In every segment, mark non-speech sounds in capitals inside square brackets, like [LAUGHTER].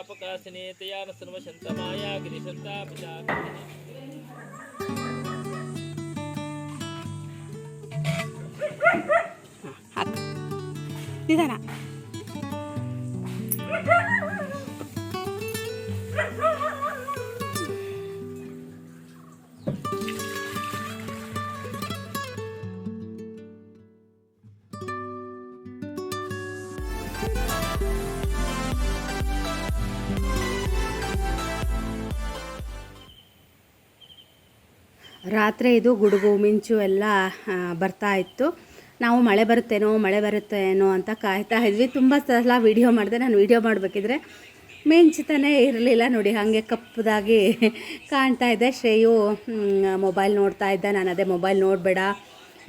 व्यापकासने तया सर्वशन्तमाया गिरिशन्ता पिता हात ರಾತ್ರಿ ಇದು ಗುಡುಗು, ಮಿಂಚು ಎಲ್ಲ ಬರ್ತಾ ಇತ್ತು. ನಾವು ಮಳೆ ಬರುತ್ತೇನೋ ಮಳೆ ಬರುತ್ತೇನೋ ಅಂತ ಕಾಯ್ತಾ ಇದ್ವಿ. ತುಂಬ ಸಲ ವೀಡಿಯೋ ಮಾಡಿದೆ. ನಾನು ವೀಡಿಯೋ ಮಾಡಬೇಕಿದ್ರೆ ಮಿಂಚ್ತಾನೇ ಇರಲಿಲ್ಲ ನೋಡಿ. ಹಾಗೆ ಕಪ್ಪದಾಗಿ ಕಾಣ್ತಾ ಇದೆ ಶ್ರೇಯು ಮೊಬೈಲ್ ನೋಡ್ತಾ ಇದ್ದೆ. ನಾನು ಅದೇ ಮೊಬೈಲ್ ನೋಡಬೇಡ,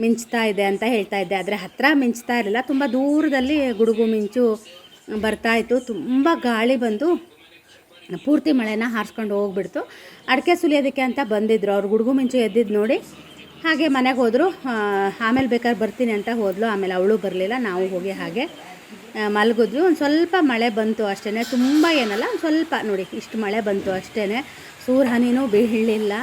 ಮಿಂಚ್ತಾ ಇದೆ ಅಂತ ಹೇಳ್ತಾ ಇದ್ದೆ. ಆದರೆ ಹತ್ತಿರ ಮಿಂಚ್ತಾ ಇರಲಿಲ್ಲ. ತುಂಬ ದೂರದಲ್ಲಿ ಗುಡುಗು, ಮಿಂಚು ಬರ್ತಾ ಇತ್ತು. ತುಂಬ ಗಾಳಿ ಬಂದು ಪೂರ್ತಿ ಮಳೆನ ಹಾರಿಸ್ಕೊಂಡು ಹೋಗ್ಬಿಡ್ತು. ಅಡಿಕೆ ಸುಲಿಯೋದಕ್ಕೆ ಅಂತ ಬಂದಿದ್ರು. ಅವ್ರು ಗುಡುಗು ಮುಂಚೆ ಎದ್ದಿದ್ದು ನೋಡಿ ಹಾಗೆ ಮನೆಗೆ ಹೋದರು. ಆಮೇಲೆ ಬೇಕಾದ್ರೆ ಬರ್ತೀನಿ ಅಂತ ಹೋದ್ಲು. ಆಮೇಲೆ ಅವಳು ಬರಲಿಲ್ಲ. ನಾವು ಹೋಗಿ ಹಾಗೆ ಮಲಗಿದ್ವಿ. ಒಂದು ಸ್ವಲ್ಪ ಮಳೆ ಬಂತು ಅಷ್ಟೇ ತುಂಬ ಏನಲ್ಲ, ಒಂದು ಸ್ವಲ್ಪ ನೋಡಿ, ಇಷ್ಟು ಮಳೆ ಬಂತು ಅಷ್ಟೇ ಸೂರ್ಯ ಹನಿನೂ ಬೀಳಲಿಲ್ಲ.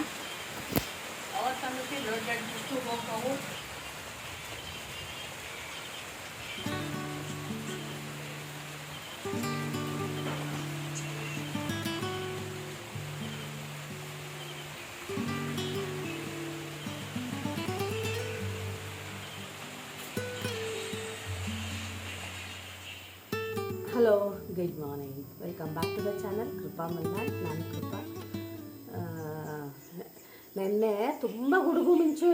Good morning welcome back to the channel Krupa Malnad ನಾನು ಕೃಪಾ ನಿನ್ನೆ ತುಂಬ ಗುಡುಗು ಮಿಂಚು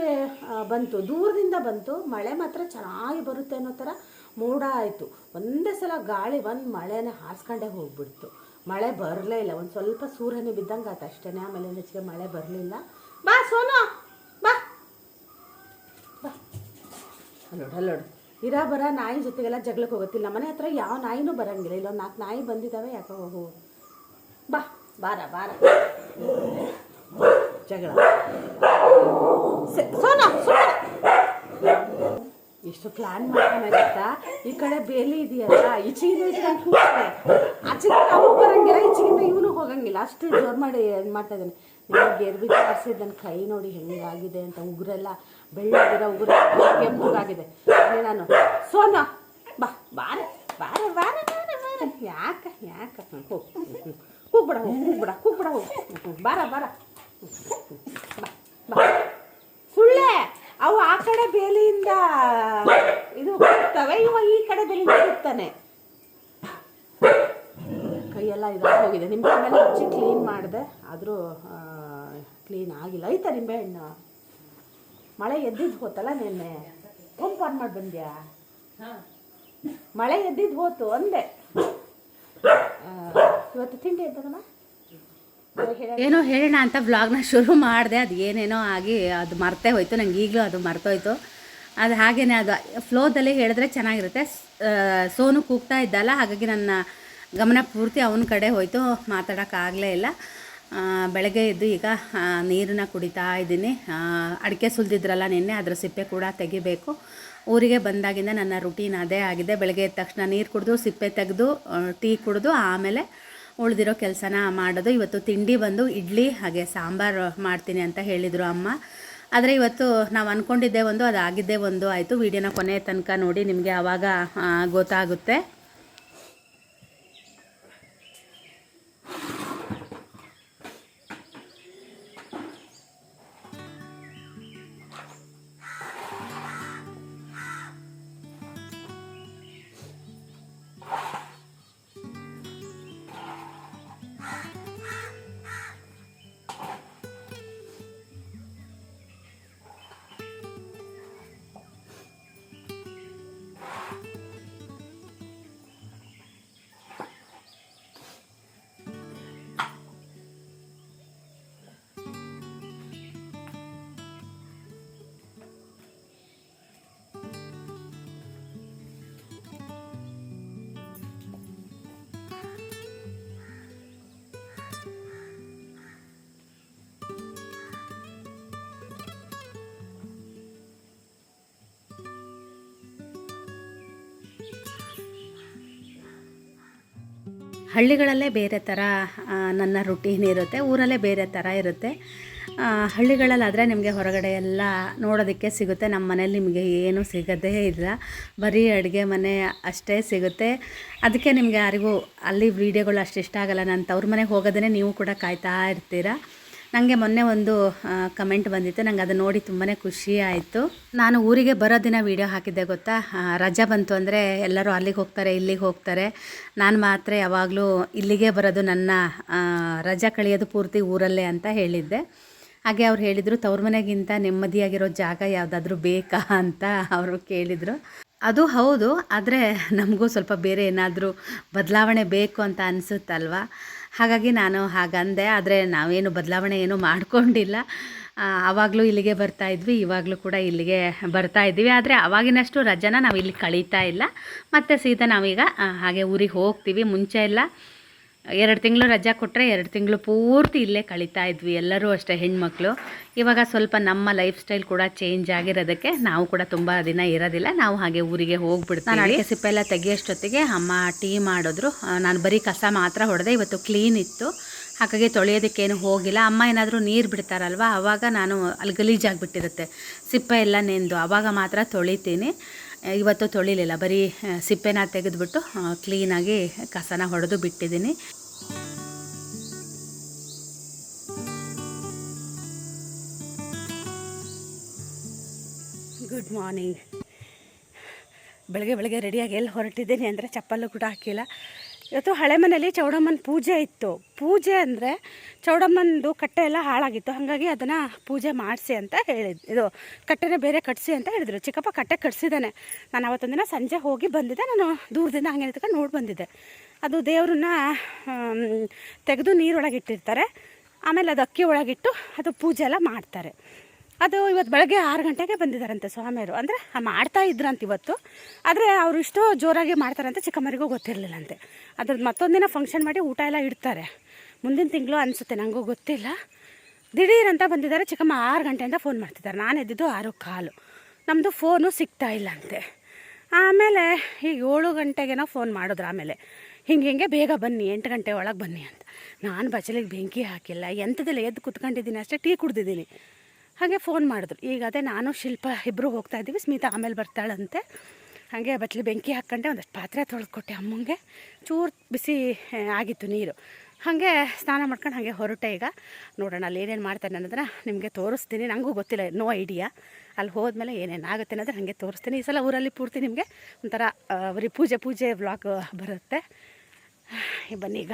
ಬಂತು, ದೂರದಿಂದ ಬಂತು. ಮಳೆ ಮಾತ್ರ ಚೆನ್ನಾಗಿ ಬರುತ್ತೆ ಅನ್ನೋ ಥರ ಮೋಡ ಆಯಿತು. ಒಂದೇ ಸಲ ಗಾಳಿ ಒಂದು ಮಳೆನೇ ಹಾಸ್ಕೊಂಡೇ ಹೋಗ್ಬಿಡ್ತು. ಮಳೆ ಬರಲೇ ಇಲ್ಲ. ಒಂದು ಸ್ವಲ್ಪ ಸೂರ್ಯನೇ ಬಿದ್ದಂಗೆ ಆಯ್ತು ಅಷ್ಟೇ ಆಮೇಲೆ ಹೆಚ್ಚಿಗೆ ಮಳೆ ಬರಲಿಲ್ಲ. ಬಾ, ಸೋನು, ಬಾ. ಬಾ. ಅಲ್ಲೋಡು ಅಲ್ಲೋಡು ಇರ ಬರ ನಾಯಿ ಜೊತೆಗೆಲ್ಲ ಜಗಳಕ್ಕೆ ಹೋಗುತ್ತಿಲ್ಲ. ಮನೆ ಹತ್ರ ಯಾವ ನಾಯಿನೂ ಬರಂಗಿಲ್ಲ. ಇಲ್ಲೊಂದು ನಾಲ್ಕು ನಾಯಿ ಬಂದಿದ್ದಾವೆ ಯಾಕೋ ಹೋಗು. ಬಾ, ಬಾರ ಬಾರ. ಜಗಳ. ಸೋನ ಎಷ್ಟು ಪ್ಲಾನ್ ಮಾಡ್ಕೊಂಡಾಗತ್ತಾ? ಈ ಕಡೆ ಬೇಲಿ ಇದೆಯಲ್ಲ ಇಟ್ಕೊಂಡು ಕೂತ್ರೆ ಆಚೆಗೆ ಅವು ಬರಂಗಿಲ್ಲ, ಈಚೆಗಿಂದ ಇವನು ಹೋಗಂಗಿಲ್ಲ. ಅಷ್ಟು ಜೋರು ಮಾಡಿ ಮಾಡ್ತಾ ಇದ್ದಾನೆ. ನಿಮಗೆ ಗೆರ್ಬಿ ನನ್ನ ಕೈ ನೋಡಿ ಹೆಂಗಾಗಿದೆ ಅಂತ ಉಗುರೆಲ್ಲ ಬೆಳ್ಳಗಿರೋ ಉಗುರು ಕೆಂಪುಗಾಗಿದೆ. ಅದೇ ನಾನು, ಸೋನ, ಬಾ, ಬಾರ ಬಾರ ಬಾರ ಯಾಕ ಯಾಕ? ಹೋಗಿ ಕೂಗ್ಬಿಡ ಕೂಗ್ಬಿಡ ಕೂಗ್ಬಿಡ ಬಾರ ಬಾರ. ಬಾ ಸುಳ್ಳೆ, ಅವು ಆ ಕಡೆ ಬೇಲಿಯಿಂದ, ಇದು ಹೋಗ್ತವೆ ಇವ ಈ ಕಡೆ ಬೇಲಿಯಿಂದ ಹೋಗ್ತಾನೆ. ಕೈಯೆಲ್ಲ ಇದಾಗಿ ಹೋಗಿದೆ. ನಿಂಬೆ ಹಣ್ಣೆಲ್ಲ ಹಚ್ಚಿ ಕ್ಲೀನ್ ಮಾಡಿದೆ. ಆದರೂ ಕ್ಲೀನ್ ಆಗಿಲ್ಲ. ಐತ ನಿಂಬೆ ಹಣ್ಣು? ಮಳೆ ಎದ್ದಿದ್ದು ಹೋತಲ್ಲ ನಿನ್ನೆ? ಪಂಪ್ ಆನ್ ಮಾಡಿ ಬಂದ್ಯಾ? ಮಳೆ ಎದ್ದಿದ್ದು ಹೋತು ಅಂದೆ. ಇವತ್ತು ತಿಂಡಿ ಎದ್ದದಮ್ಮ ಏನೋ ಹೇಳೋಣ ಅಂತ ಬ್ಲಾಗ್ನ ಶುರು ಮಾಡಿದೆ ಅದು ಏನೇನೋ ಆಗಿ ಅದು ಮರ್ತೇ ಹೋಯ್ತು ನಂಗೆ ಈಗಲೂ ಅದು ಮರ್ತೋಯ್ತು. ಅದು ಹಾಗೇನೆ ಅದು ಫ್ಲೋದಲ್ಲಿ ಹೇಳಿದ್ರೆ ಚೆನ್ನಾಗಿರುತ್ತೆ. ಸೋನು ಕೂಗ್ತಾ ಇದ್ದಲ್ಲ ಹಾಗಾಗಿ ನನ್ನ ಗಮನ ಪೂರ್ತಿ ಅವನ ಕಡೆ ಹೋಯ್ತು ಮಾತಾಡೋಕ್ಕಾಗಲೇ ಇಲ್ಲ. ಬೆಳಗ್ಗೆ ಎದ್ದು ಈಗ ನೀರನ್ನ ಕುಡಿತಾ ಇದ್ದೀನಿ. ಅಡಿಕೆ ಸುಲಿದಿದ್ರಲ್ಲ ನಿನ್ನೆ, ಅದರ ಸಿಪ್ಪೆ ಕೂಡ ತೆಗಿಬೇಕು. ಊರಿಗೆ ಬಂದಾಗಿಂದ ನನ್ನ ರುಟೀನ್ ಅದೇ ಆಗಿದೆ. ಬೆಳಗ್ಗೆ ಎದ್ದ ತಕ್ಷಣ ನೀರು ಕುಡಿದು, ಸಿಪ್ಪೆ ತೆಗೆದು ಟೀ ಕುಡಿದು, ಆಮೇಲೆ ಉಳಿದಿರೋ ಕೆಲಸನ ಮಾಡೋದು. ಇವತ್ತು ತಿಂಡಿ ಬಂದು ಇಡ್ಲಿ, ಹಾಗೆ ಸಾಂಬಾರು ಮಾಡ್ತೀನಿ ಅಂತ ಹೇಳಿದರು ಅಮ್ಮ. ಆದರೆ ಇವತ್ತು ನಾವು ಅಂದ್ಕೊಂಡಿದ್ದೆ ಒಂದು ಅದು ಆಗಿದ್ದೇ ಒಂದು ಆಯಿತು. ವಿಡಿಯೋನ ಕೊನೆ ತನಕ ನೋಡಿ ನಿಮಗೆ ಆವಾಗ ಗೊತ್ತಾಗುತ್ತೆ. ಹಳ್ಳಿಗಳಲ್ಲೇ ಬೇರೆ ಥರ ನನ್ನ ರುಟೀನ್ ಇರುತ್ತೆ, ಊರಲ್ಲೇ ಬೇರೆ ಥರ ಇರುತ್ತೆ. ಹಳ್ಳಿಗಳಲ್ಲಾದರೆ ನಿಮಗೆ ಹೊರಗಡೆ ಎಲ್ಲ ನೋಡೋದಕ್ಕೆ ಸಿಗುತ್ತೆ, ನಮ್ಮ ಮನೇಲಿ ನಿಮಗೆ ಏನೂ ಸಿಗೋದೇ ಇಲ್ಲ. ಬರೀ ಅಡುಗೆ ಮನೆ ಅಷ್ಟೇ ಸಿಗುತ್ತೆ. ಅದಕ್ಕೆ ನಿಮಗೆ ಯಾರಿಗೂ ಅಲ್ಲಿ ವೀಡಿಯೋಗಳು ಅಷ್ಟು ಇಷ್ಟ ಆಗಲ್ಲ. ನಾನು ತವ್ರ ಮನೆಗೆ ಹೋಗೋದನ್ನೇ ನೀವು ಕೂಡ ಕಾಯ್ತಾ ಇರ್ತೀರಾ? ನನಗೆ ಮೊನ್ನೆ ಒಂದು ಕಮೆಂಟ್ ಬಂದಿತ್ತು. ನಂಗೆ ಅದು ನೋಡಿ ತುಂಬಾ ಖುಷಿ ಆಯಿತು. ನಾನು ಊರಿಗೆ ಬರೋ ದಿನ ವೀಡಿಯೋ ಹಾಕಿದ್ದೆ ಗೊತ್ತಾ? ರಜಾ ಬಂತು ಅಂದರೆ ಎಲ್ಲರೂ ಅಲ್ಲಿಗೆ ಹೋಗ್ತಾರೆ, ಇಲ್ಲಿಗೆ ಹೋಗ್ತಾರೆ. ನಾನು ಮಾತ್ರ ಯಾವಾಗಲೂ ಇಲ್ಲಿಗೆ ಬರೋದು ನನ್ನ ರಜಾ ಕಳೆಯೋದು ಪೂರ್ತಿ ಊರಲ್ಲೇ ಅಂತ ಹೇಳಿದ್ದೆ. ಹಾಗೆ ಅವ್ರು ಹೇಳಿದರು, ತವ್ರ ಮನೆಗಿಂತ ನೆಮ್ಮದಿಯಾಗಿರೋ ಜಾಗ ಯಾವುದಾದ್ರೂ ಬೇಕಾ ಅಂತ ಅವರು ಕೇಳಿದರು. ಅದು ಹೌದು, ಆದರೆ ನಮಗೂ ಸ್ವಲ್ಪ ಬೇರೆ ಏನಾದರೂ ಬದಲಾವಣೆ ಬೇಕು ಅಂತ ಅನಿಸುತ್ತಲ್ವ? ಹಾಗಾಗಿ ನಾನು ಹಾಗಂದೆ, ಆದರೆ ನಾವೇನು ಬದಲಾವಣೆ ಏನೂ ಮಾಡಿಕೊಂಡಿಲ್ಲ. ಆವಾಗಲೂ ಇಲ್ಲಿಗೆ ಬರ್ತಾ ಇದ್ವಿ, ಇವಾಗಲೂ ಕೂಡ ಇಲ್ಲಿಗೆ ಬರ್ತಾ ಇದ್ದೀವಿ. ಆದರೆ ಅವಾಗಿನಷ್ಟು ರಜನ ನಾವು ಇಲ್ಲಿ ಕಳೀತಾ ಇಲ್ಲ. ಮತ್ತು ಸೀದಾ ನಾವೀಗ ಹಾಗೆ ಊರಿಗೆ ಹೋಗ್ತೀವಿ. ಮುಂಚೆ ಎಲ್ಲ ಎರಡು ತಿಂಗಳು ರಜಾ ಕೊಟ್ಟರೆ ಎರಡು ತಿಂಗಳು ಪೂರ್ತಿ ಇಲ್ಲೇ ಕಳೀತಾ ಇದ್ವಿ ಎಲ್ಲರೂ ಅಷ್ಟೇ ಹೆಣ್ಮಕ್ಳು. ಇವಾಗ ಸ್ವಲ್ಪ ನಮ್ಮ ಲೈಫ್ ಸ್ಟೈಲ್ ಕೂಡ ಚೇಂಜ್ ಆಗಿರೋದಕ್ಕೆ ನಾವು ಕೂಡ ತುಂಬ ದಿನ ಇರೋದಿಲ್ಲ. ನಾವು ಹಾಗೆ ಊರಿಗೆ ಹೋಗ್ಬಿಡ್ತೀವಿ. ನಾನು ಸಿಪ್ಪೆ ಎಲ್ಲ ತೆಗಿಯೋಷ್ಟೊತ್ತಿಗೆ ಅಮ್ಮ ಟೀ ಮಾಡಿದ್ರು. ನಾನು ಬರೀ ಕಸ ಮಾತ್ರ ಹೊಡೆದೆ. ಇವತ್ತು ಕ್ಲೀನ್ ಇತ್ತು. ಹಾಗಾಗಿ ತೊಳೆಯೋದಕ್ಕೇನು ಹೋಗಿಲ್ಲ. ಅಮ್ಮ ಏನಾದರೂ ನೀರು ಬಿಡ್ತಾರಲ್ವ? ಆವಾಗ ನಾನು ಅಲ್ಲಿ ಗಲೀಜಾಗಿಬಿಟ್ಟಿರುತ್ತೆ ಸಿಪ್ಪೆ ಎಲ್ಲ ನೆಂದು. ಆವಾಗ ಮಾತ್ರ ತೊಳಿತೀನಿ. ಇವತ್ತು ತೊಳಿಲಿಲ್ಲ. ಬರೀ ಸಿಪ್ಪೆನ ತೆಗೆದುಬಿಟ್ಟು ಕ್ಲೀನಾಗಿ ಕಸನ ಹೊಡೆದು ಬಿಟ್ಟಿದ್ದೀನಿ. ಗುಡ್ ಮಾರ್ನಿಂಗ್ ಬೆಳಗ್ಗೆ ಬೆಳಗ್ಗೆ ರೆಡಿಯಾಗಿ ಎಲ್ಲಿ ಹೊರಟಿದ್ದೀನಿ ಅಂದರೆ ಚಪ್ಪಲು ಕೂಡ ಹಾಕಿಲ್ಲ. ಇವತ್ತು ಹಳೆ ಮನೆಯಲ್ಲಿ ಚೌಡಮ್ಮನ ಪೂಜೆ ಇತ್ತು. ಪೂಜೆ ಅಂದರೆ ಚೌಡಮ್ಮನದು ಕಟ್ಟೆ ಎಲ್ಲ ಹಾಳಾಗಿತ್ತು. ಹಾಗಾಗಿ ಅದನ್ನು ಪೂಜೆ ಮಾಡಿಸಿ ಅಂತ ಹೇಳಿದ್, ಇದು ಕಟ್ಟೆನೇ ಬೇರೆ ಕಟ್ಸಿ ಅಂತ ಹೇಳಿದರು. ಚಿಕ್ಕಪ್ಪ ಕಟ್ಟೆ ಕಟ್ಸಿದ್ದಾನೆ. ನಾನು ಅವತ್ತೊಂದಿನ ಸಂಜೆ ಹೋಗಿ ಬಂದಿದ್ದೆ. ನಾನು ದೂರದಿಂದ ಹಂಗೆ ನಿಂತ್ಕೊಂಡು ನೋಡಿ ಬಂದಿದ್ದೆ. ಅದು ದೇವ್ರನ್ನ ತೆಗೆದು ನೀರೊಳಗೆ ಇಟ್ಟಿರ್ತಾರೆ ಆಮೇಲೆ ಅದು ಅಕ್ಕಿ ಒಳಗಿಟ್ಟು ಅದು ಪೂಜೆ ಎಲ್ಲ ಮಾಡ್ತಾರೆ. ಅದು ಇವತ್ತು ಬೆಳಗ್ಗೆ ಆರು ಗಂಟೆಗೆ ಬಂದಿದ್ದಾರಂತೆ ಸ್ವಾಮಿಯರು ಅಂದರೆ ಮಾಡ್ತಾ ಇದ್ರಂತ ಇವತ್ತು. ಆದರೆ ಅವರು ಇಷ್ಟೋ ಜೋರಾಗಿ ಮಾಡ್ತಾರಂತೆ, ಚಿಕ್ಕಮ್ಮರಿಗೂ ಗೊತ್ತಿರಲಿಲ್ಲಂತೆ. ಅದ್ರದ್ದು ಮತ್ತೊಂದಿನ ಫಂಕ್ಷನ್ ಮಾಡಿ ಊಟ ಎಲ್ಲ ಇಡ್ತಾರೆ. ಮುಂದಿನ ತಿಂಗಳು ಅನಿಸುತ್ತೆ ನನಗೂ ಗೊತ್ತಿಲ್ಲ. ದಿಢೀರಂತ ಬಂದಿದ್ದಾರೆ, ಚಿಕ್ಕಮ್ಮ ಆರು ಗಂಟೆಯಿಂದ ಫೋನ್ ಮಾಡ್ತಿದ್ದಾರೆ. ನಾನು ಎದ್ದಿದ್ದು ಆರು ಕಾಲು. ನಮ್ಮದು ಫೋನು ಸಿಗ್ತಾ ಇಲ್ಲ ಅಂತೆ ಆಮೇಲೆ ಈಗ ಏಳು ಗಂಟೆಗೇನೋ ಫೋನ್ ಮಾಡಿದ್ರು ಆಮೇಲೆ. ಹಿಂಗೆ ಹಿಂಗೆ ಬೇಗ ಬನ್ನಿ, ಎಂಟು ಗಂಟೆ ಒಳಗೆ ಬನ್ನಿ ಅಂತ. ನಾನು ಬಚ್ಚಲಿಗೆ ಬೆಂಕಿ ಹಾಕಿಲ್ಲ ಎಂಥದಿಲ್ಲ ಎದ್ದು ಕುತ್ಕೊಂಡಿದ್ದೀನಿ ಅಷ್ಟೇ, ಟೀ ಕುಡ್ದಿದ್ದೀನಿ. ಹಾಗೆ ಫೋನ್ ಮಾಡಿದ್ರು. ಈಗ ಅದೇ ನಾನು, ಶಿಲ್ಪ ಇಬ್ಬರು ಹೋಗ್ತಾ ಇದ್ದೀವಿ. ಸ್ಮಿತಾ ಆಮೇಲೆ ಬರ್ತಾಳಂತೆ. ಹಾಗೆ ಬಟ್ಲಿ ಬೆಂಕಿ ಹಾಕ್ಕೊಂಡೆ, ಒಂದಷ್ಟು ಪಾತ್ರೆ ತೊಳೆದ್ಕೊಟ್ಟೆ ಅಮ್ಮಂಗೆ. ಚೂರು ಬಿಸಿ ಆಗಿತ್ತು ನೀರು. ಹಾಗೆ ಸ್ನಾನ ಮಾಡ್ಕೊಂಡು ಹಾಗೆ ಹೊರಟೆ ಈಗ. ನೋಡೋಣ, ಅಲ್ಲಿ ಏನೇನು ಮಾಡ್ತಾನೆ ಅನ್ನೋದನ್ನ ನಿಮಗೆ ತೋರಿಸ್ತೀನಿ. ನನಗೂ ಗೊತ್ತಿಲ್ಲ, ನೋ ಐಡಿಯಾ. ಅಲ್ಲಿ ಹೋದ್ಮೇಲೆ ಏನೇನು ಆಗುತ್ತೆ ಅನ್ನೋದನ್ನ ಹಾಗೆ ತೋರಿಸ್ತೀನಿ. ಈ ಸಲ ಊರಲ್ಲಿ ಪೂರ್ತಿ ನಿಮಗೆ ಒಂಥರ ಬರೀ ಪೂಜೆ ಪೂಜೆ ವ್ಲಾಗ್ ಬರುತ್ತೆ. ಬನ್ನಿ ಈಗ.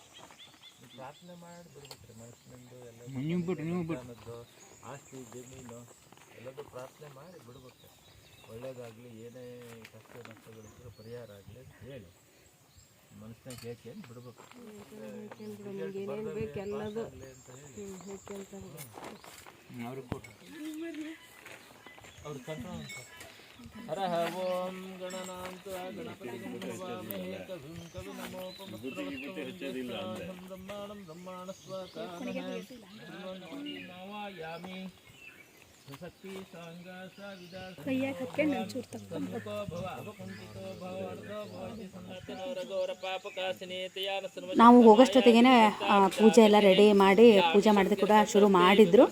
ಪ್ರಾರ್ಥನೆ ಮಾಡಿ ಬಿಡ್ಬಿಟ್ರಿ ಮನುಷ್ಯನಿಂದು ಎಲ್ಲ ನೀವು ಬಿಟ್ರಿ ನೀವು ಬಿಟ್ಟು ಆಸ್ತಿ ಜಮೀನು ಎಲ್ಲದೂ ಪ್ರಾರ್ಥನೆ ಮಾಡಿ ಬಿಡ್ಬೇಕು ಒಳ್ಳೇದಾಗಲಿ ಏನೇ ಕಷ್ಟ ನಷ್ಟಗಳಿದ್ರು ಪರಿಹಾರ ಆಗಲಿ ಅಂತ ಹೇಳಿ. ಮನುಷ್ಯನ ಹೇಳ್ಕೊಂಡು ಬಿಡ್ಬೇಕು. ಬೇಕೆಲ್ಲದು ಅವ್ರಿಗೆ ಕೊಟ್ಟು ಅವ್ರಿಗೆ ಕಂಟ್ರೋಲ್ हरः ॐ गणनान्त्वा गणपतिगं नमामहे कविं कविनमोपमत्रवत्त्वं ब्रह्माणं ब्रह्माणस्वाकामः सर्वं नावायामि ನಾವು ಹೋಗೋಷ್ಟೊತ್ತಿಗೆ ಪೂಜೆ ಎಲ್ಲ ರೆಡಿ ಮಾಡಿ, ಪೂಜೆ ಮಾಡಿದ್ರು ಕೂಡ ಶುರು ಮಾಡಿದ್ರು.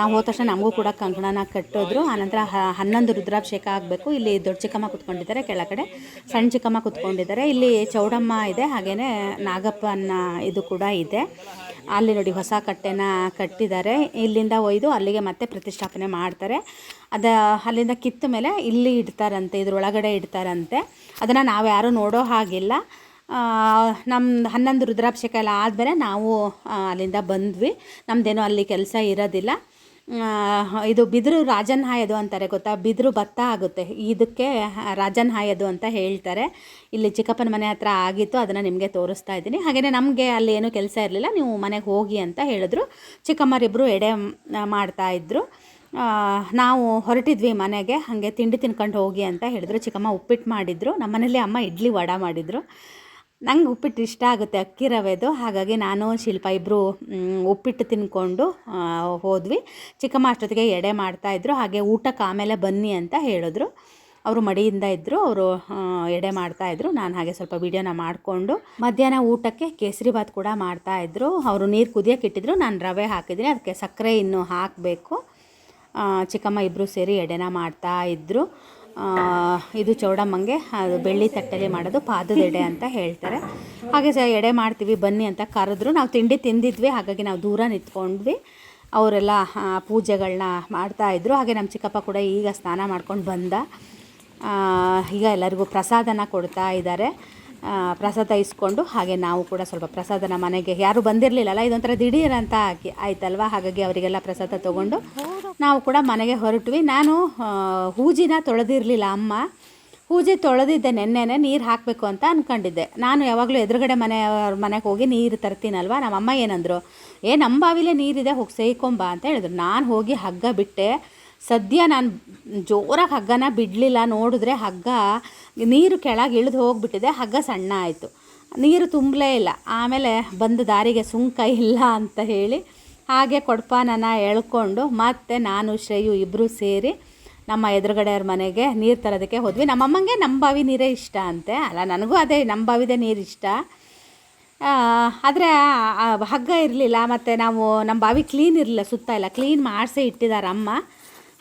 ನಾವು ಹೋದ ತಕ್ಷಣ ನಮಗೂ ಕೂಡ ಕಂಕಣನ ಕಟ್ಟಿದ್ರು. ಆನಂತರ ಹನ್ನೊಂದು ರುದ್ರಾಭಿಷೇಕ ಆಗಬೇಕು. ಇಲ್ಲಿ ದೊಡ್ಡ ಚಿಕ್ಕಮ್ಮ ಕುತ್ಕೊಂಡಿದ್ದಾರೆ ಕೆಳಗಡೆ. ಸಣ್ಣ ಚಿಕ್ಕಮ್ಮ ಕುತ್ಕೊಂಡಿದ್ದಾರೆ. ಇಲ್ಲಿ ಚೌಡಮ್ಮ ಇದೆ ಹಾಗೆಯೇ ನಾಗಪ್ಪನ ಇದು ಕೂಡ ಇದೆ. ಅಲ್ಲಿ ನೋಡಿ ಹೊಸ ಕಟ್ಟೆನ ಕಟ್ಟಿದ್ದಾರೆ. ಇಲ್ಲಿಂದ ಒಯ್ದು ಅಲ್ಲಿಗೆ ಮತ್ತೆ ಪ್ರತಿಷ್ಠಾಪನೆ ಮಾಡ್ತಾರೆ. ಅದು ಅಲ್ಲಿಂದ ಕಿತ್ತ ಮೇಲೆ ಇಲ್ಲಿ ಇಡ್ತಾರಂತೆ, ಇದ್ರೊಳಗಡೆ ಇಡ್ತಾರಂತೆ. ಅದನ್ನು ನಾವು ಯಾರೂ ನೋಡೋ ಹಾಗಿಲ್ಲ. ನಮ್ಮ ಹನ್ನೊಂದು ರುದ್ರಾಭಿಷೇಕ ಎಲ್ಲ ಆದಮೇಲೆ ನಾವು ಅಲ್ಲಿಂದ ಬಂದ್ವಿ. ನಮ್ಮದೇನೋ ಅಲ್ಲಿ ಕೆಲಸ ಇರೋದಿಲ್ಲ. ಇದು ಬಿದಿರು ರಾಜನ್ ಹಾಯೋದು ಅಂತಾರೆ ಗೊತ್ತಾ? ಬಿದಿರು ಭತ್ತ ಆಗುತ್ತೆ. ಇದಕ್ಕೆ ರಾಜನ್ ಹಾಯೋದು ಅಂತ ಹೇಳ್ತಾರೆ. ಇಲ್ಲಿ ಚಿಕ್ಕಪ್ಪನ ಮನೆ ಹತ್ರ ಆಗಿತ್ತು, ಅದನ್ನು ನಿಮಗೆ ತೋರಿಸ್ತಾ ಇದ್ದೀನಿ. ಹಾಗೆಯೇ ನಮಗೆ ಅಲ್ಲಿ ಏನೂ ಕೆಲಸ ಇರಲಿಲ್ಲ, ನೀವು ಮನೆಗೆ ಹೋಗಿ ಅಂತ ಹೇಳಿದ್ರು. ಚಿಕ್ಕಮ್ಮರಿಬ್ಬರು ಎಡೆ ಮಾಡ್ತಾ ಇದ್ದರು ನಾವು ಹೊರಟಿದ್ವಿ ಮನೆಗೆ, ಹಾಗೆ ತಿಂಡಿ ತಿನ್ಕೊಂಡು ಹೋಗಿ ಅಂತ ಹೇಳಿದ್ರು. ಚಿಕ್ಕಮ್ಮ ಉಪ್ಪಿಟ್ಟು ಮಾಡಿದ್ರು. ನಮ್ಮ ಮನೇಲಿ ಅಮ್ಮ ಇಡ್ಲಿ ವಡ ಮಾಡಿದ್ರು. ನಂಗೆ ಉಪ್ಪಿಟ್ಟು ಇಷ್ಟ ಆಗುತ್ತೆ ಅಕ್ಕಿ ರವೆದು. ಹಾಗಾಗಿ ನಾನು ಶಿಲ್ಪ ಇಬ್ಬರು ಉಪ್ಪಿಟ್ಟು ತಿನ್ಕೊಂಡು ಹೋದ್ವಿ. ಚಿಕ್ಕಮ್ಮ ಅಷ್ಟೊತ್ತಿಗೆ ಎಡೆ ಮಾಡ್ತಾಯಿದ್ರು ಹಾಗೆ ಊಟಕ್ಕೆ ಆಮೇಲೆ ಬನ್ನಿ ಅಂತ ಹೇಳಿದ್ರು. ಅವರು ಮಡಿಯಿಂದ ಇದ್ದರು ಅವರು ಎಡೆ ಮಾಡ್ತಾಯಿದ್ರು ನಾನು ಹಾಗೆ ಸ್ವಲ್ಪ ವೀಡಿಯೋನ ಮಾಡಿಕೊಂಡು ಮಧ್ಯಾಹ್ನ ಊಟಕ್ಕೆ ಕೇಸರಿ ಬಾತ್ ಕೂಡ ಮಾಡ್ತಾಯಿದ್ರು ಅವರು ನೀರು ಕುದಿಯೋಕೆ ಇಟ್ಟಿದ್ರು. ನಾನು ರವೆ ಹಾಕಿದ್ದೀನಿ. ಅದಕ್ಕೆ ಸಕ್ಕರೆ ಇನ್ನೂ ಹಾಕಬೇಕು. ಚಿಕ್ಕಮ್ಮ ಇಬ್ಬರು ಸೇರಿ ಎಡೆನ ಮಾಡ್ತಾ ಇದ್ದರು ಆ, ಇದು ಚೌಡಮ್ಮಂಗೆ, ಅದು ಬೆಳ್ಳಿ ತಟ್ಟೆಲಿ ಮಾಡೋದು, ಪಾದದ ಎಡೆ ಅಂತ ಹೇಳ್ತಾರೆ. ಹಾಗೆ ಸ ಎಡೆ ಮಾಡ್ತೀವಿ, ಬನ್ನಿ ಅಂತ ಕರೆದ್ರು. ನಾವು ತಿಂಡಿ ತಿಂದಿದ್ವಿ, ಹಾಗಾಗಿ ನಾವು ದೂರ ನಿಂತ್ಕೊಂಡ್ವಿ. ಅವರೆಲ್ಲ ಪೂಜೆಗಳನ್ನ ಮಾಡ್ತಾಯಿದ್ರು ಹಾಗೆ ನಮ್ಮ ಚಿಕ್ಕಪ್ಪ ಕೂಡ ಈಗ ಸ್ನಾನ ಮಾಡ್ಕೊಂಡು ಬಂದ. ಈಗ ಎಲ್ಲರಿಗೂ ಪ್ರಸಾದನ ಕೊಡ್ತಾ ಇದ್ದಾರೆ. ಪ್ರಸಾದ ಇಸ್ಕೊಂಡು ಹಾಗೆ ನಾವು ಕೂಡ ಸ್ವಲ್ಪ ಪ್ರಸಾದನ ಮನೆಗೆ ಯಾರು ಬಂದಿರಲಿಲ್ಲಲ್ಲ, ಇದೊಂಥರ ದಿಢೀರ್ ಅಂತ ಹಾಕಿ ಆಯ್ತಲ್ವಾ? ಹಾಗಾಗಿ ಅವರಿಗೆಲ್ಲ ಪ್ರಸಾದ ತಗೊಂಡು ನಾವು ಕೂಡ ಮನೆಗೆ ಹೊರಟ್ವಿ. ನಾನು ಹೂಜಿನ ತೊಳೆದಿರಲಿಲ್ಲ ಅಮ್ಮ. ಹೂಜಿ ತೊಳೆದಿದ್ದೆ ನೆನ್ನೆನೆ, ನೀರು ಹಾಕಬೇಕು ಅಂತ ಅಂದ್ಕೊಂಡಿದ್ದೆ ನಾನು ಯಾವಾಗಲೂ ಎದುರುಗಡೆ ಮನೆಯವ್ರ ಮನೆಗೆ ಹೋಗಿ ನೀರು ತರ್ತೀನಲ್ವ? ನಮ್ಮಮ್ಮ ಏನಂದರು, ಏ ನಮ್ಮ ಬಾವಿಲೇ ನೀರಿದೆ, ಹೋಗಿ ಸೇಯ್ಕೊಂಬ ಅಂತ ಹೇಳಿದ್ರು. ನಾನು ಹೋಗಿ ಹಗ್ಗ ಬಿಟ್ಟೆ. ಸದ್ಯ ನಾನು ಜೋರಾಗಿ ಹಗ್ಗನ ಬಿಡಲಿಲ್ಲ, ನೋಡಿದ್ರೆ ಹಗ್ಗ ನೀರು ಕೆಳಗೆ ಇಳಿದು ಹೋಗಿಬಿಟ್ಟಿದೆ, ಹಗ್ಗ ಸಣ್ಣ ಆಯಿತು. ನೀರು ತುಂಬಲೇ ಇಲ್ಲ. ಆಮೇಲೆ ಬಂದ ದಾರಿಗೆ ಸುಂಕ ಇಲ್ಲ ಅಂತ ಹೇಳಿ ಹಾಗೆ ಕೊಡ್ಪಾನನ ಎಳ್ಕೊಂಡು ಮತ್ತೆ ನಾನು, ಶ್ರೇಯು ಇಬ್ಬರು ಸೇರಿ ನಮ್ಮ ಎದುರುಗಡೆಯವ್ರ ಮನೆಗೆ ನೀರು ತರೋದಕ್ಕೆ ಹೋದ್ವಿ. ನಮ್ಮಮ್ಮಂಗೆ ನಮ್ಮ ಬಾವಿ ನೀರೇ ಇಷ್ಟ ಅಂತೆ. ಅಲ್ಲ, ನನಗೂ ಅದೇ ನಮ್ಮ ಬಾವಿದೇ ನೀರು ಇಷ್ಟ. ಆದರೆ ಹಗ್ಗ ಇರಲಿಲ್ಲ, ಮತ್ತು ನಾವು ನಮ್ಮ ಬಾವಿ ಕ್ಲೀನ್ ಇರಲಿಲ್ಲ, ಸುತ್ತ ಇಲ್ಲ. ಕ್ಲೀನ್ ಮಾಡಿಸೇ ಇಟ್ಟಿದ್ದಾರೆ ಅಮ್ಮ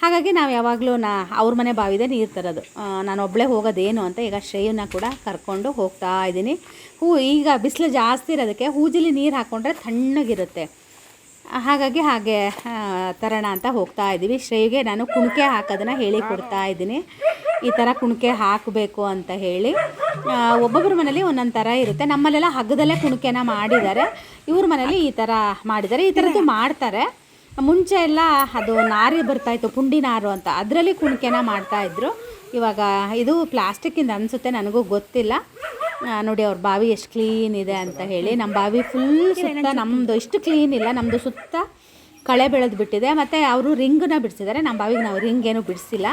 ಹಾಗಾಗಿ ನಾವು ಯಾವಾಗಲೂ ನಾ, ಅವ್ರ ಮನೆ ಬಾವಿದೆ ನೀರು ತರೋದು. ನಾನು ಒಬ್ಬಳೇ ಹೋಗೋದೇನು ಅಂತ ಈಗ ಶ್ರೇಯನ್ನ ಕೂಡ ಕರ್ಕೊಂಡು ಹೋಗ್ತಾ ಇದ್ದೀನಿ. ಹೂ, ಈಗ ಬಿಸಿಲು ಜಾಸ್ತಿ ಇರೋದಕ್ಕೆ ಹೂಜಿಲಿ ನೀರು ಹಾಕ್ಕೊಂಡ್ರೆ ತಣ್ಣಗಿರುತ್ತೆ. ಹಾಗಾಗಿ ಹಾಗೆ ತರೋಣ ಅಂತ ಹೋಗ್ತಾ ಇದ್ದೀವಿ. ಶ್ರೇಯಿಗೆ ನಾನು ಕುಣಿಕೆ ಹಾಕೋದನ್ನು ಹೇಳಿ ಕೊಡ್ತಾ ಇದ್ದೀನಿ. ಈ ಥರ ಕುಣಿಕೆ ಹಾಕಬೇಕು ಅಂತ ಹೇಳಿ. ಒಬ್ಬೊಬ್ಬರ ಮನೇಲಿ ಒಂದೊಂದು ಥರ ಇರುತ್ತೆ. ನಮ್ಮಲ್ಲೆಲ್ಲ ಹಗ್ಗದಲ್ಲೇ ಕುಣಿಕೆನ ಮಾಡಿದ್ದಾರೆ. ಇವ್ರ ಮನೇಲಿ ಈ ಥರ ಮಾಡಿದ್ದಾರೆ. ಈ ಥರದ್ದು ಮಾಡ್ತಾರೆ. ಮುಂಚೆ ಎಲ್ಲ ಅದು ನಾರಿ ಬರ್ತಾಯಿತ್ತು ಪುಂಡಿ ನಾರು ಅಂತ. ಅದರಲ್ಲಿ ಕುಣಿಕೆನ ಮಾಡ್ತಾಯಿದ್ರು ಇವಾಗ ಇದು ಪ್ಲಾಸ್ಟಿಕ್ಕಿಂದ ಅನಿಸುತ್ತೆ, ನನಗೂ ಗೊತ್ತಿಲ್ಲ. ನೋಡಿ ಅವ್ರ ಬಾವಿ ಎಷ್ಟು ಕ್ಲೀನ್ ಇದೆ ಅಂತ ಹೇಳಿ. ನಮ್ಮ ಬಾವಿ ಫುಲ್ ಸುತ್ತ ನಮ್ಮದು ಇಷ್ಟು ಕ್ಲೀನ್ ಇಲ್ಲ ನಮ್ಮದು ಸುತ್ತ ಕಳೆ ಬೆಳೆದು ಬಿಟ್ಟಿದೆ. ಮತ್ತು ಅವರು ರಿಂಗನ್ನ ಬಿಡಿಸಿದ್ದಾರೆ. ನಮ್ಮ ಬಾವಿಗೆ ನಾವು ರಿಂಗ್ ಏನು ಬಿಡಿಸಿಲ್ಲ.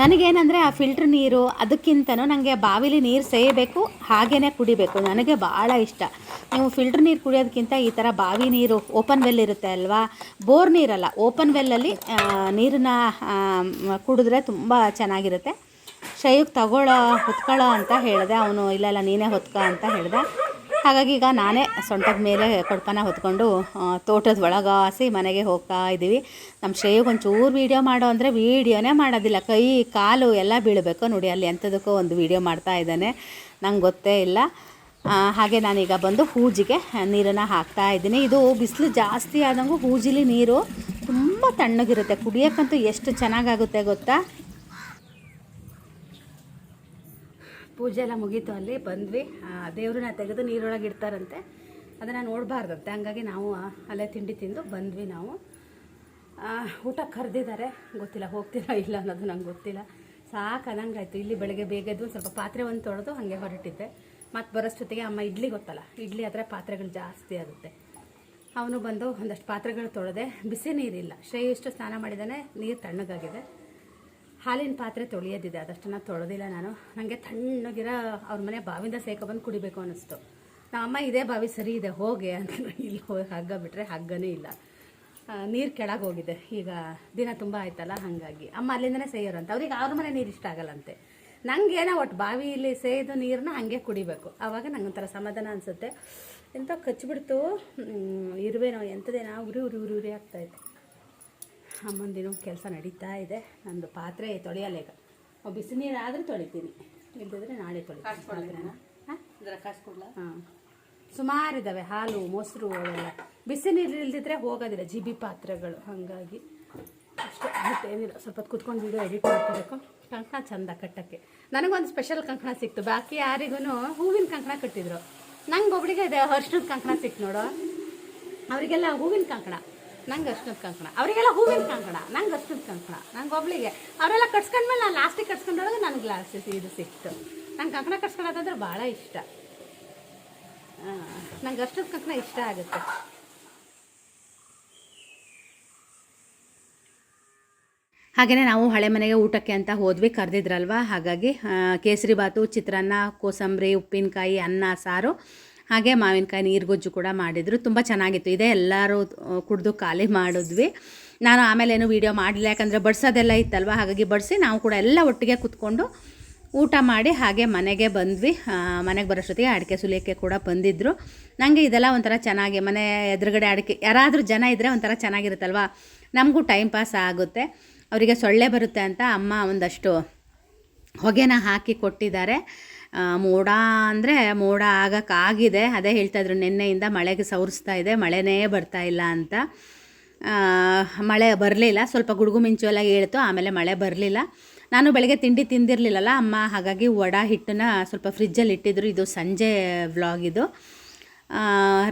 ನನಗೇನಂದರೆ ಆ ಫಿಲ್ಟ್ರ್ ನೀರು ಅದಕ್ಕಿಂತನೂ ನನಗೆ ಬಾವಿಲಿ ನೀರು ಸೇಯಬೇಕು ಹಾಗೇ ಕುಡಿಬೇಕು. ನನಗೆ ಭಾಳ ಇಷ್ಟ. ನೀವು ಫಿಲ್ಟ್ರ್ ನೀರು ಕುಡಿಯೋದಕ್ಕಿಂತ ಈ ಥರ ಬಾವಿ ನೀರು ಓಪನ್ ವೆಲ್ ಇರುತ್ತೆ ಅಲ್ವಾ? ಬೋರ್ ನೀರಲ್ಲ, ಓಪನ್ ವೆಲ್ಲಲ್ಲಿ ನೀರನ್ನ ಕುಡಿದ್ರೆ ತುಂಬ ಚೆನ್ನಾಗಿರುತ್ತೆ. ಶೈಕ್ ತಗೊಳ್ಳೋ ಹೊತ್ಕೊಳ್ಳೋ ಅಂತ ಹೇಳಿದೆ. ಅವನು ಇಲ್ಲ ಇಲ್ಲ ನೀನೇ ಹೊತ್ಕೋ ಅಂತ ಹೇಳಿದೆ. ಹಾಗಾಗಿ ಈಗ ನಾನೇ ಸೊಂಟದ ಮೇಲೆ ಕೊಡ್ಪನ ಹೊತ್ಕೊಂಡು ತೋಟದ ಒಳಗಾಸಿ ಮನೆಗೆ ಹೋಗ್ತಾ ಇದ್ದೀವಿ. ನಮ್ಮ ಶ್ರೇಯಗೆ ಒಂಚೂರು ವೀಡಿಯೋ ಮಾಡೋ ಅಂದರೆ ವೀಡಿಯೋನೇ ಮಾಡೋದಿಲ್ಲ. ಕೈ, ಕಾಲು ಎಲ್ಲ ಬೀಳಬೇಕು ನೋಡಿ, ಅಲ್ಲಿ ಎಂಥದಕ್ಕೂ ಒಂದು ವೀಡಿಯೋ ಮಾಡ್ತಾ ಇದ್ದಾನೆ. ನಂಗೆ ಗೊತ್ತೇ ಇಲ್ಲ. ಹಾಗೆ ನಾನೀಗ ಬಂದು ಹೂಜಿಗೆ ನೀರನ್ನು ಹಾಕ್ತಾ ಇದ್ದೀನಿ. ಇದು ಬಿಸಿಲು ಜಾಸ್ತಿ ಆದಂಗೂ ಹೂಜಿಲಿ ನೀರು ತುಂಬ ತಣ್ಣಗಿರುತ್ತೆ. ಕುಡಿಯೋಕ್ಕಂತೂ ಎಷ್ಟು ಚೆನ್ನಾಗಾಗುತ್ತೆ ಗೊತ್ತಾ? ಪೂಜೆ ಎಲ್ಲ ಮುಗೀತು ಅಲ್ಲಿ, ಬಂದ್ವಿ. ದೇವ್ರನ್ನ ತೆಗೆದು ನೀರೊಳಗೆ ಇಡ್ತಾರಂತೆ. ಅದನ್ನು ನೋಡಬಾರ್ದಂತೆ. ಹಂಗಾಗಿ ನಾವು ಅಲ್ಲೇ ತಿಂಡಿ ತಿಂದು ಬಂದ್ವಿ ನಾವು. ಊಟ ಕರೆದಿದ್ದಾರೆ. ಗೊತ್ತಿಲ್ಲ, ಹೋಗ್ತೀರಾ ಇಲ್ಲ ಅನ್ನೋದು ನಂಗೆ ಗೊತ್ತಿಲ್ಲ. ಸಾಕು ಅನ್ನಂಗಾಯ್ತು ಇಲ್ಲಿ ಬೆಳಗ್ಗೆ ಬೇಗ ಎದ್ದು ಸ್ವಲ್ಪ ಪಾತ್ರೆ ಒಂದು ತೊಳೆದು ಹಾಗೆ ಹೊರಟಿದ್ದೆ. ಮತ್ತು ಬರೋಷ್ಟೊತ್ತಿಗೆ ಅಮ್ಮ ಇಡ್ಲಿ ಗೊತ್ತಲ್ಲ, ಇಡ್ಲಿ ಆದರೆ ಪಾತ್ರೆಗಳು ಜಾಸ್ತಿ ಆಗುತ್ತೆ. ಅವನು ಬಂದು ಒಂದಷ್ಟು ಪಾತ್ರೆಗಳು ತೊಳೆದೆ. ಬಿಸಿ ನೀರಿಲ್ಲ. ಶ್ರೇಯ ಇಷ್ಟು ಸ್ನಾನ ಮಾಡಿದಾನೆ. ನೀರು ತಣ್ಣಗಾಗಿದೆ. ಹಾಲಿನ ಪಾತ್ರೆ ತೊಳೆಯೋದಿದೆ, ಅದಷ್ಟನ್ನು ತೊಳೆದಿಲ್ಲ ನಾನು. ನನಗೆ ತಣ್ಣಗಿರೋ ಅವ್ರ ಮನೆ ಬಾವಿಂದ ಸೇಕೊಬಂದು ಕುಡಿಬೇಕು ಅನ್ನಿಸ್ತು ನಮ್ಮಮ್ಮ ಇದೇ ಬಾವಿ ಸರಿ ಇದೆ, ಹೋಗೆ ಅಂತ [LAUGHS] ಇಲ್ಲಿ ಹೋಗಿ ಹಗ್ಗ ಬಿಟ್ಟರೆ ಹಗ್ಗನೇ ಇಲ್ಲ. ನೀರು ಕೆಳಗೆ ಹೋಗಿದೆ. ಈಗ ದಿನ ತುಂಬ ಆಯ್ತಲ್ಲ, ಹಾಗಾಗಿ. ಅಮ್ಮ ಅಲ್ಲಿಂದನೇ ಸೇಯೋರಂತ ಅವ್ರಿಗೆ ಅವ್ರ ಮನೆ ನೀರು ಇಷ್ಟ ಆಗಲ್ಲಂತೆ. ನನಗೇನೋ ಒಟ್ಟು ಬಾವಿಯಲ್ಲಿ ಸೇದು ನೀರನ್ನ ಹಾಗೆ ಕುಡಿಬೇಕು. ಆವಾಗ ನಂಗೆ ಒಂಥರ ಸಮಾಧಾನ ಅನಿಸುತ್ತೆ. ಎಂಥ ಕಚ್ಚಿಬಿಡ್ತು ಇರುವೆನೋ ಎಂಥದೇನೋ ಉರಿ ಉರಿ ಉರಿ ಉರಿ ಆಗ್ತಾಯಿತ್ತು ಅಮ್ಮಂದಿನೂ ಕೆಲಸ ನಡೀತಾ ಇದೆ. ನಂದು ಪಾತ್ರೆ ತೊಳೆಯಲೇಗ ಈಗ. ಬಿಸಿ ನೀರು ಆದರೆ ತೊಳಿತೀನಿ. ಇಲ್ಲದಿದ್ರೆ ನಾಳೆ ತೊಳಿತೀನಿ. ಹಾಂ? ಸುಮಾರಿದ್ದಾವೆ ಹಾಲು ಮೊಸರು ಅವೆಲ್ಲ ಬಿಸಿ ನೀರು ಇಲ್ದಿದ್ರೆ ಹೋಗೋದಿಲ್ಲ. ಜಿಬಿ ಪಾತ್ರೆಗಳು. ಹಾಗಾಗಿ ಅಷ್ಟು. ಏನಿಲ್ಲ. ಸ್ವಲ್ಪ ಕುತ್ಕೊಂಡು ವೀಡಿಯೋ ಎಡಿಟ್ ಮಾಡ್ಕೋಬೇಕು. ಕಂಕಣ ಚಂದ ಕಟ್ಟಕ್ಕೆ. ನನಗೊಂದು ಸ್ಪೆಷಲ್ ಕಂಕಣ ಸಿಕ್ತು. ಬಾಕಿ ಯಾರಿಗೂ ಹೂವಿನ ಕಂಕಣ ಕಟ್ಟಿದ್ರು. ನಂಗೆ ಒಬ್ಳಿಗೆ ಇದೆ. ಹರ್ಷದ ಕಂಕಣ ಸಿಕ್ತು ನೋಡು. ಅವರಿಗೆಲ್ಲ ಹೂವಿನ ಕಂಕಣ. ನಂಗೆ ಅಷ್ಟೊಂದು ಕಂಕಣ. ಅವರಿಗೆಲ್ಲ ಹೂವಿನ ಕಂಕಣ. ನಂಗೆ ಅಷ್ಟೊಂದು ಕಂಕಣ. ನಂಗೆ ಒಬ್ಳಿಗೆ. ಅವರೆಲ್ಲ ಕಟ್ಸ್ಕೊಂಡ್ಮೇಲೆ ನಾನು ಲಾಸ್ಟಿಗೆ ಕಟ್ಸ್ಕೊಂಡೊಳಗೆ ನನಗೆ ಗ್ಲಾಸಸ್ ಇದು ಸಿಕ್ತು. ನಂಗೆ ಕಂಕಣ ಕಟ್ಸ್ಕೊಳ್ಳೋದಂದ್ರೆ ಭಾಳ ಇಷ್ಟ. ನಂಗೆ ಅಷ್ಟೊಂದು ಕಂಕಣ ಇಷ್ಟ ಆಗುತ್ತೆ. ಹಾಗೆಯೇ ನಾವು ಹಳೆ ಮನೆಗೆ ಊಟಕ್ಕೆ ಅಂತ ಹೋದ್ವಿ, ಕರೆದಿದ್ರಲ್ವ? ಹಾಗಾಗಿ ಕೇಸರಿ ಬಾತು, ಚಿತ್ರಾನ್ನ, ಕೋಸಂಬರಿ, ಉಪ್ಪಿನಕಾಯಿ, ಅನ್ನ, ಸಾರು. ಹಾಗೆ ಮಾವಿನಕಾಯಿ ನೀರುಗೊಜ್ಜು ಕೂಡ ಮಾಡಿದರು. ತುಂಬ ಚೆನ್ನಾಗಿತ್ತು. ಇದೇ ಎಲ್ಲರೂ ಕುಡಿದು ಖಾಲಿ ಮಾಡಿದ್ವಿ. ನಾನು ಆಮೇಲೆ ಏನು ವೀಡಿಯೋ ಮಾಡಲಿಲ್ಲ ಯಾಕಂದರೆ ಬಡ್ಸೋದೆಲ್ಲ ಇತ್ತಲ್ವ? ಹಾಗಾಗಿ ಬಡಿಸಿ ನಾವು ಕೂಡ ಎಲ್ಲ ಒಟ್ಟಿಗೆ ಕುತ್ಕೊಂಡು ಊಟ ಮಾಡಿ ಹಾಗೆ ಮನೆಗೆ ಬಂದ್ವಿ. ಮನೆಗೆ ಬರೋಷ್ಟೊತ್ತಿಗೆ ಅಡಿಕೆ ಸುಲಿಯೋಕ್ಕೆ ಕೂಡ ಬಂದಿದ್ದರು ನನಗೆ ಇದೆಲ್ಲ ಒಂಥರ ಚೆನ್ನಾಗಿ ಮನೆ ಎದುರುಗಡೆ ಅಡಿಕೆ, ಯಾರಾದರೂ ಜನ ಇದ್ದರೆ ಒಂಥರ ಚೆನ್ನಾಗಿರುತ್ತಲ್ವ? ನಮಗೂ ಟೈಮ್ ಪಾಸ್ ಆಗುತ್ತೆ. ಅವರಿಗೆ ಸೊಳ್ಳೆ ಬರುತ್ತೆ ಅಂತ ಅಮ್ಮ ಒಂದಷ್ಟು ಹೊಗೆನ ಹಾಕಿ ಕೊಟ್ಟಿದ್ದಾರೆ. ಮೋಡ ಅಂದರೆ ಮೋಡ ಆಗೋಕ್ಕಾಗಿದೆ. ಅದೇ ಹೇಳ್ತಾಯಿದ್ರು ನಿನ್ನೆಯಿಂದ ಮಳೆಗೆ ಸವರಿಸ್ತಾ ಇದೆ, ಮಳೆನೇ ಬರ್ತಾ ಇಲ್ಲ ಅಂತ. ಮಳೆ ಬರಲಿಲ್ಲ. ಸ್ವಲ್ಪ ಗುಡುಗು ಮಿಂಚು ಎಲ್ಲ ಹೇಳ್ತು, ಆಮೇಲೆ ಮಳೆ ಬರಲಿಲ್ಲ. ನಾನು ಬೆಳಗ್ಗೆ ತಿಂಡಿ ತಿಂದಿರಲಿಲ್ಲಲ್ಲ, ಅಮ್ಮ ಹಾಗಾಗಿ ವಡ ಹಿಟ್ಟನ್ನ ಸ್ವಲ್ಪ ಫ್ರಿಜ್ಜಲ್ಲಿ ಇಟ್ಟಿದ್ರು. ಇದು ಸಂಜೆ ವ್ಲಾಗ್ ಇದು.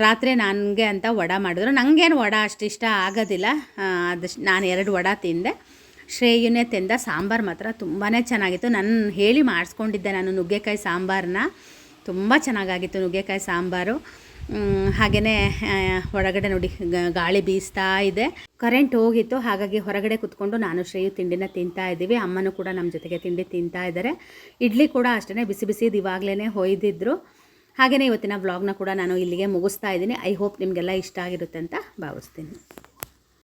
ರಾತ್ರಿ ನನಗೆ ಅಂತ ವಡ ಮಾಡಿದ್ರು. ನನಗೇನು ವಡ ಅಷ್ಟು ಇಷ್ಟ ಆಗೋದಿಲ್ಲ. ಅದಷ್ಟು, ನಾನು ಎರಡು ವಡ ತಿಂದೆ. ಶ್ರೇಯನೇ ತಿಂದ ಸಾಂಬಾರು ಮಾತ್ರ ತುಂಬಾ ಚೆನ್ನಾಗಿತ್ತು. ನಾನು ಹೇಳಿ ಮಾಡಿಸ್ಕೊಂಡಿದ್ದೆ ನಾನು ನುಗ್ಗೆಕಾಯಿ ಸಾಂಬಾರನ್ನ ತುಂಬ ಚೆನ್ನಾಗಾಗಿತ್ತು ನುಗ್ಗೆಕಾಯಿ ಸಾಂಬಾರು. ಹಾಗೆಯೇ ಹೊರಗಡೆ ನೋಡಿ ಗಾಳಿ ಬೀಸ್ತಾ ಇದೆ. ಕರೆಂಟ್ ಹೋಗಿತ್ತು, ಹಾಗಾಗಿ ಹೊರಗಡೆ ಕುತ್ಕೊಂಡು ನಾನು ಶ್ರೇಯು ತಿಂಡಿನ ತಿಂತಾ ಇದ್ದೀವಿ. ಅಮ್ಮನೂ ಕೂಡ ನಮ್ಮ ಜೊತೆಗೆ ತಿಂಡಿ ತಿಂತಾ ಇದ್ದಾರೆ. ಇಡ್ಲಿ ಕೂಡ ಅಷ್ಟೇ ಬಿಸಿ ಬಿಸಿದು ಇವಾಗಲೇ ಹೊಯ್ದಿದ್ರು. ಹಾಗೆಯೇ ಇವತ್ತಿನ ವ್ಲಾಗ್ನ ಕೂಡ ನಾನು ಇಲ್ಲಿಗೆ ಮುಗಿಸ್ತಾ ಇದ್ದೀನಿ. ಐ ಹೋಪ್ ನಿಮಗೆಲ್ಲ ಇಷ್ಟ ಆಗಿರುತ್ತೆ ಅಂತ ಭಾವಿಸ್ತೀನಿ.